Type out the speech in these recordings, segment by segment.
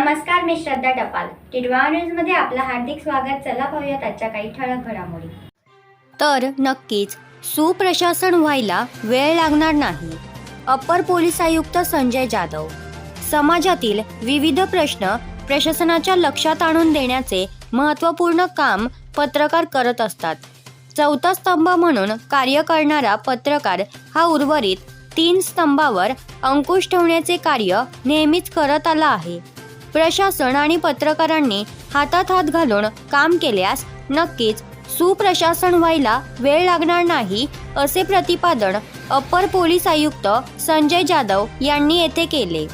नमस्कार मी श्रद्धा टपाल. टिडवा न्यूजमध्ये आपलं हार्दिक स्वागत. चला पाहूयात आजच्या काही ठळक घडामोडी. तर नक्कीच सुप्रशासन व्हायला वेळ लागणार नाही. अपर पोलीस आयुक्त संजय जाधव. समाजातील विविध प्रश्न प्रशासनाच्या लक्षात आणून देण्याचे महत्त्वपूर्ण काम पत्रकार करत असतात. चौथा स्तंभ म्हणून कार्य करणारा पत्रकार हा उर्वरित तीन स्तंभावर अंकुश ठेवण्याचे कार्य नेहमीच करत आला आहे. प्रशासन आणि पत्रकारांनी हातात हात घालून काम केल्यास नक्कीच सुप्रशासन व्हायला वेळ लागणार नाही असे प्रतिपादन अप्पर पोलीस आयुक्त संजय जाधव यांनी येथे केले.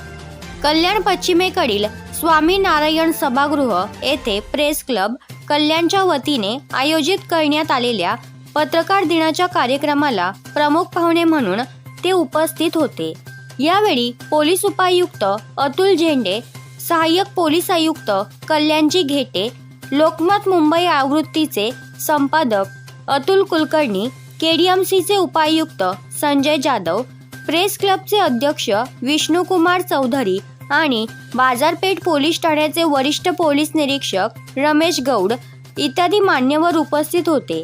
कल्याण पश्चिमेकडील स्वामी नारायण सभागृह येथे प्रेस क्लब कल्याणच्या वतीने आयोजित करण्यात आलेल्या पत्रकार दिनाच्या कार्यक्रमाला प्रमुख पाहुणे म्हणून ते उपस्थित होते. यावेळी पोलीस उपायुक्त अतुल झेंडे सहाय्यक पोलीस आयुक्त कल्याणजी घेटे लोकमत मुंबई आवृत्तीचे संपादक अतुल कुलकर्णी केडीएमसीचे उपायुक्त संजय जाधव प्रेस क्लबचे अध्यक्ष विष्णुकुमार चौधरी आणि बाजारपेठ पोलीस ठाण्याचे वरिष्ठ पोलीस निरीक्षक रमेश गौड इत्यादी मान्यवर उपस्थित होते.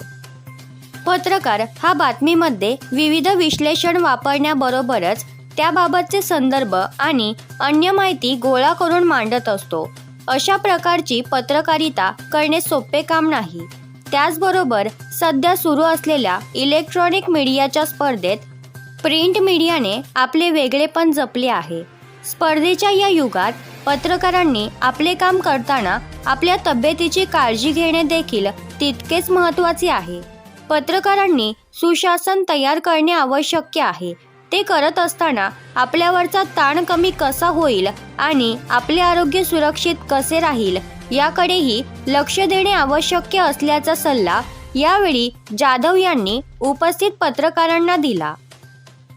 पत्रकार हा बातमीमध्ये विविध विश्लेषण वापरण्याबरोबरच त्याबाबतचे संदर्भ आणि अन्य माहिती गोळा करून मांडत असतो. अशा प्रकारची पत्रकारिता करणे सोपे काम नाही. त्याचबरोबर सध्या सुरू असलेल्या इलेक्ट्रॉनिक मीडियाच्या स्पर्धेत प्रिंट मीडियाने आपले वेगळेपण जपले आहे. स्पर्धेच्या या युगात पत्रकारांनी आपले काम करताना आपल्या तब्येतीची काळजी घेणे देखील तितकेच महत्त्वाचे आहे. पत्रकारांनी सुशासन तयार करणे आवश्यक आहे. ते करत असताना आपल्यावरचा ताण कमी कसा होईल आणि आपले आरोग्य सुरक्षित कसे राहील याकडेही लक्ष देणे आवश्यक असल्याचा सल्ला यावेळी जाधव यांनी उपस्थित पत्रकारांना दिला.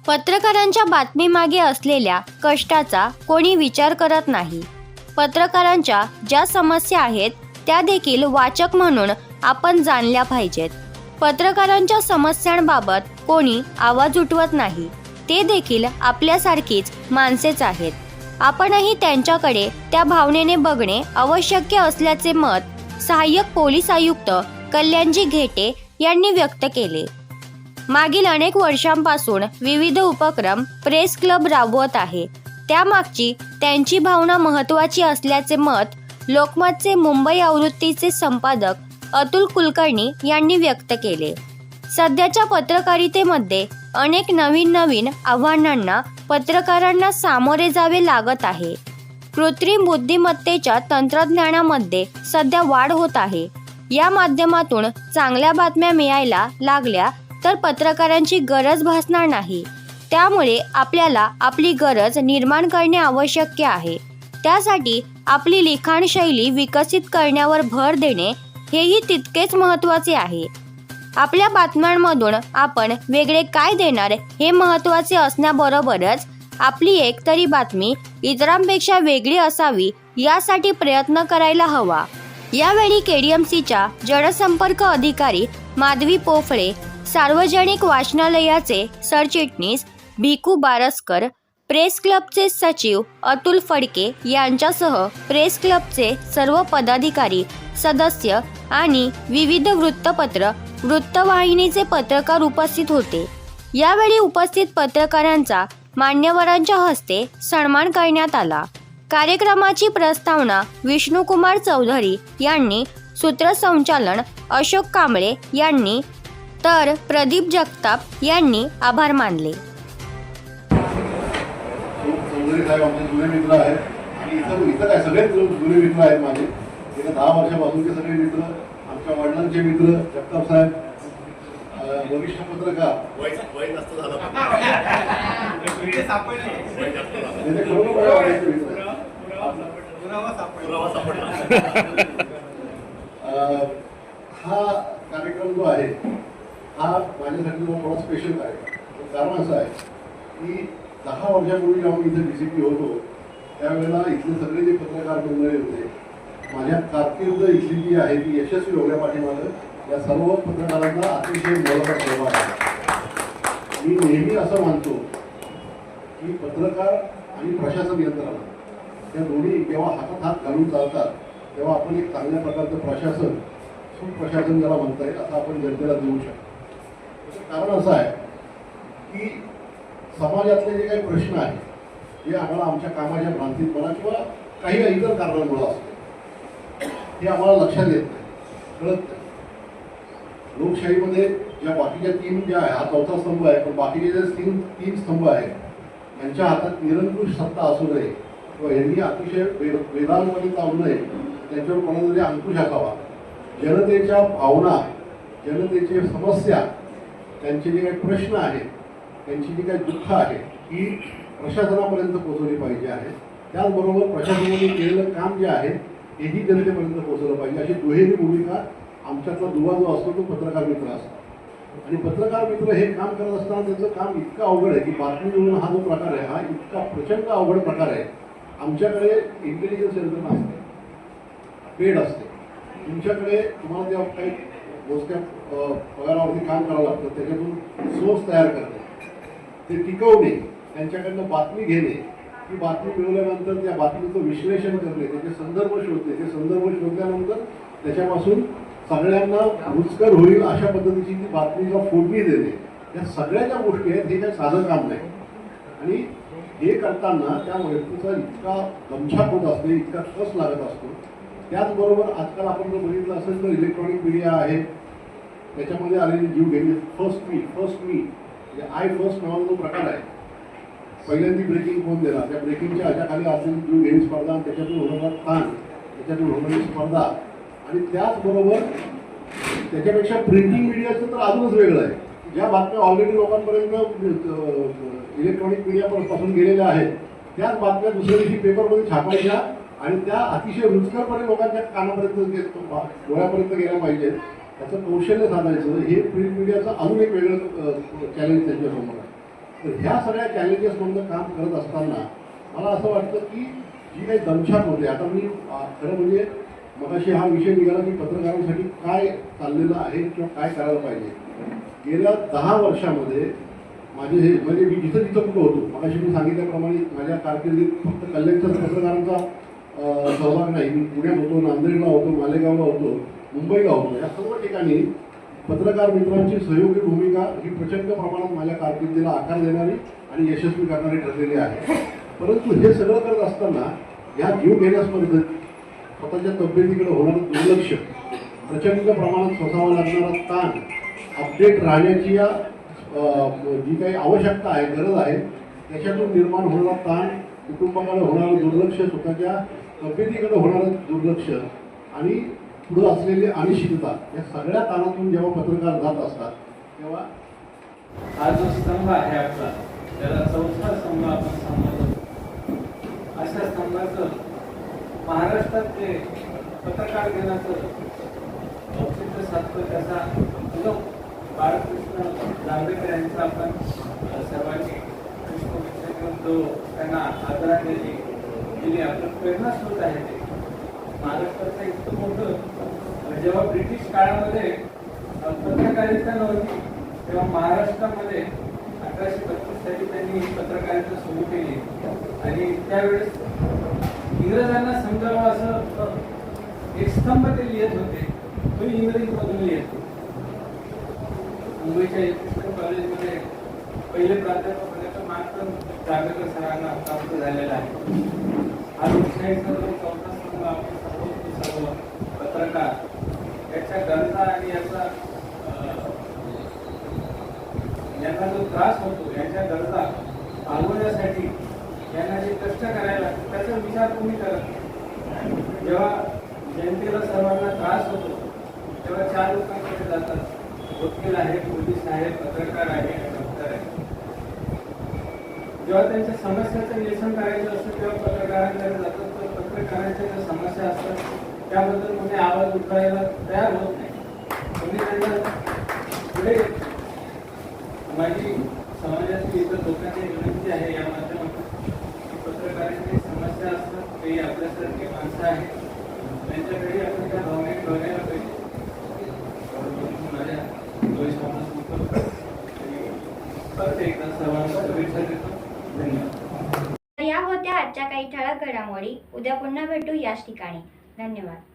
पत्रकारांच्या बातमीमागे असलेल्या कष्टाचा कोणी विचार करत नाही. पत्रकारांच्या ज्या समस्या आहेत त्या देखील वाचक म्हणून आपण जाणल्या पाहिजेत. पत्रकारांच्या समस्यांबाबत कोणी आवाज उठवत नाही. ते देखील आपल्यासारखीच माणसेच आहेत. आपणही त्यांच्याकडे त्या भावनेने बघणे आवश्यक असल्याचे मत सहाय्यक पोलीस आयुक्त कल्याणजी घेटे यांनी व्यक्त केले. मागील अनेक वर्षांपासून विविध उपक्रम प्रेस क्लब राबवत आहे. त्यामागची त्यांची भावना महत्त्वाची असल्याचे मत लोकमतचे मुंबई आवृत्तीचे संपादक अतुल कुलकर्णी यांनी व्यक्त केले. सध्याच्या पत्रकारितेमध्ये अनेक नवीन नवीन आव्हानांना पत्रकारांना सामोरे जावे लागत आहे. कृत्रिम बुद्धिमत्तेच्या तंत्रज्ञानामध्ये सध्या वाढ होत आहे. या माध्यमातून चांगल्या बातम्या मिळायला लागल्या तर पत्रकारांची गरज भासणार नाही. त्यामुळे आपल्याला आपली गरज निर्माण करणे आवश्यक आहे. त्यासाठी आपली लिखाण शैली विकसित करण्यावर भर देणे हेही तितकेच महत्त्वाचे आहे. आपल्या बातम्यांमधून आपण वेगळे काय देणार हे महत्त्वाचे असण्याबरोबरच आपली एक तरी बातमी इतरांपेक्षा वेगळी असावी यासाठी प्रयत्न करायला हवा. यावेळी केडीएमसीच्या जनसंपर्क अधिकारी माधवी पोफळे सार्वजनिक वाचनालयाचे सरचिटणीस भिकू बारसकर प्रेस क्लबचे सचिव अतुल फडके यांच्यासह प्रेस क्लबचे सर्व पदाधिकारी सदस्य आणि विविध वृत्तपत्र वृत्तवाहिनीचे पत्रकार उपस्थित होते. यावेळी उपस्थित पत्रकारांचा मान्यवरांच्या हस्ते सन्मान करण्यात आला. कार्यक्रमाची प्रस्तावना विष्णुकुमार चौधरी यांनी सूत्रसंचालन अशोक कांबळे यांनी तर प्रदीप जगताप यांनी आभार मानले. मित्र आहेत. माझे. दहा वर्षापासूनचे सगळे मित्र आमच्या वडिलांचे मित्र जगताप साहेब वरिष्ठ पत्रकार हा कार्यक्रम जो आहे हा माझ्यासाठी जो थोडा स्पेशल कार्यक्रम कारण असं आहे की दहा वर्षापूर्वी जेव्हा मी इथे डी पी होतो त्यावेळेला इथले सगळे जे पत्रकार मंडळी होते माझ्या कारकीर्द इथली जी आहे ती यशस्वी होण्या पाठीमागं या सर्व पत्रकारांना अतिशय मोलाचा सहभाग आहे. मी नेहमी असं मानतो की पत्रकार आणि प्रशासन यंत्रणा त्या दोन्ही जेव्हा हातात हात घालून चालतात तेव्हा आपण एक चांगल्या प्रकारचं प्रशासन सुप्रशासन ज्याला म्हणता येईल असं आपण जनतेला देऊ शकतो. त्याचं कारण असं आहे की समाजातले जे काही प्रश्न आहेत हे आम्हाला आमच्या कामाच्या भ्रांतीत म्हणा किंवा काही इतर कारणांमुळे असतं हे आम्हाला लक्षात येत नाही कळत नाही. लोकशाहीमध्ये ज्या बाकीच्या तीन ज्या आहे हा चौथा स्तंभ आहे पण बाकीचे जे तीन तीन स्तंभ आहेत यांच्या हातात निरंकुश सत्ता असू नये. किंवा यांनी अतिशय वेद वेदांमध्ये चालू नये त्यांच्यावर कोणाला अंकुश असावा. जनतेच्या भावना जनतेचे समस्या त्यांचे जे काही प्रश्न आहेत त्यांची जी काही दुःख आहे ही प्रशासनापर्यंत पोहोचवली पाहिजे आहे. त्याचबरोबर प्रशासनाने केलेलं काम जे आहे तेही जनतेपर्यंत पोहोचवलं पाहिजे. अशी दुहेरी भूमिका आमच्यातला दुवा जो असतो तो पत्रकार मित्र असतो. आणि पत्रकार मित्र हे काम करत असताना त्याचं काम इतकं अवघड आहे की बातमी मिळवणं हा जो प्रकार आहे हा इतका प्रचंड अवघड प्रकार आहे. आमच्याकडे इंटेलिजन्स यंत्रणा असते पेड असते. तुमच्याकडे तुम्हाला जेव्हा काही मोजक्या पगारावरती काम करावं लागतं त्याच्यातून सोर्स तयार करणे. ते टिकवणे त्यांच्याकडनं बातमी घेणे. ती बातमी मिळवल्यानंतर त्या बातमीचं विश्लेषण करणे त्याचे संदर्भ शोधणे. ते संदर्भ शोधल्यानंतर त्याच्यापासून सगळ्यांना रुचकर होईल अशा पद्धतीची ती बातमीला फोडणी देणे या सगळ्या ज्या गोष्टी आहेत हे काय साधं काम नाही. आणि हे करताना त्या व्यक्तीचा इतका गमछाक होत असते इतका कस लागत असतो. त्याचबरोबर आजकाल आपण जर बघितलं असेल तर इलेक्ट्रॉनिक मीडिया आहे. त्याच्यामध्ये आलेली जीव घेणे फर्स्ट मी फर्स्ट मी म्हणजे आय फर्स्ट नावाचा जो प्रकार आहे. पहिल्यांदी ब्रेकिंग फोन देणार. त्या ब्रेकिंगच्या अशा खाली असेल जीव घेणी स्पर्धा त्याच्यातून होणारा ताण त्याच्यातून होणारी स्पर्धा. आणि त्याचबरोबर त्याच्यापेक्षा प्रिंटिंग मीडियाचं तर अजूनच वेगळं आहे. ज्या बातम्या ऑलरेडी लोकांपर्यंत इलेक्ट्रॉनिक मीडियापासून गेलेल्या आहेत त्याच बातम्या दुसऱ्या दिवशी पेपरमध्ये छापायच्या आणि त्या अतिशय रुचकरपणे लोकांच्या कानापर्यंत गे- डोळ्यापर्यंत गेल्या पाहिजेत. त्याचं कौशल्य साधायचं हे प्रिंट मीडियाचं अजून एक वेगळं चॅलेंज त्यांच्यासमोर आहे. तर ह्या सगळ्या चॅलेंजेसमधलं काम करत असताना मला असं वाटतं की जी काही दमछाक होते आता मी खरं म्हणजे मगाशी हा विषय निघाला की पत्रकारांसाठी काय चाललेलं आहे किंवा काय करायला पाहिजे. गेल्या दहा वर्षामध्ये माझे हे म्हणजे मी जिथं जिथं कुठं होतो. मगाशी मी सांगितल्याप्रमाणे माझ्या कारकिर्दीत फक्त कल्याणच्या पत्रकारांचा सहभाग नाही. मी पुण्यात होतो नांदेडला होतो मालेगावला होतो मुंबईला होतो. या सर्व ठिकाणी पत्रकार मित्रांची सहयोगी भूमिका ही प्रचंड प्रमाणात माझ्या कारकिर्दीला आकार देणारी आणि यशस्वी करणारी ठरलेली आहे. परंतु हे सगळं करत असताना ह्या जीव घेण्यास पद्धत स्वतःच्या तब्येतीकडे होणारं दुर्लक्ष. प्रचंड प्रमाणात सोसावा लागणारा ताण अपडेट राहण्याची या जी काही आवश्यकता आहे गरज आहे त्याच्यातून निर्माण होणारा ताण कुटुंबाकडे होणारं दुर्लक्ष स्वतःच्या तब्येतीकडे होणारं दुर्लक्ष आणि पुढं असलेली अनिश्चितता या सगळ्या ताणातून जेव्हा पत्रकार जात असतात तेव्हा हा जो स्तंभ आहे आपला त्याला चौथा स्तंभ आपण सांगतो अशा स्तंभाचं महाराष्ट्रात ते पत्रकार दिनाचं औचित्य साधतो त्याचा उगम बाळकृष्ण जांभेकर यांचा आपण सर्वांनी पुष्पगुच्छ घेऊन तो त्यांना आदरांजली दिली आपण प्रेरणास्रोत आहे ते. महाराष्ट्राचं इतकं मोठं जेव्हा ब्रिटिश काळामध्ये पत्रकारिता नव्हती तेव्हा महाराष्ट्रामध्ये अठराशे बत्तीस साली त्यांनी पत्रकारिता सुरू केली. आणि त्यावेळेस इंग्रजांना समजावं असं एक स्तंभ ते लिहित होते. तो इंग्रजीमधून लिहित होते. मुंबईच्या कॉलेजमध्ये पहिले प्राध्यापक होण्याचा मान जागेकर सरांना प्राप्त झालेला आहे. हा लोकशाहीचा सर्व चौथा स्तंभ आपण सर्व सर्व पत्रकार. याच्या गरजा आणि याचा यांना जो त्रास होतो यांच्या गरजा भागवण्यासाठी त्यांना जे कष्ट करायला लागतात त्याचा विचार तुम्ही करत जेव्हा जनतेला सर्वांना त्रास होतो तेव्हा चार लोकांकडे जातात. वकील आहे पोलीस आहे पत्रकार आहे डॉक्टर आहे जेव्हा त्यांच्या समस्याचं निरसन करायचं असतं तेव्हा पत्रकारांकडे जातात. तर पत्रकारांच्या ज्या समस्या असतात त्याबद्दल कोणी आवाज उठवायला तयार होत नाही. कोणी त्यांना पुढे माझी समाजातील इतर लोकांची विनंती आहे यामध्ये माध्यमातून की पत्रकारांची समस्या असतात काही आपल्यासारखी माणसं आहेत. त्यांच्याकडे आपण त्या भावनेत बघायला पाहिजे. माझ्या परत एकदा सर्वांना शुभेच्छा देतो. धन्यवाद. तर या होत्या आजच्या काही ठळक घडामोडी. उद्या पुन्हा भेटू याच ठिकाणी. धन्यवाद.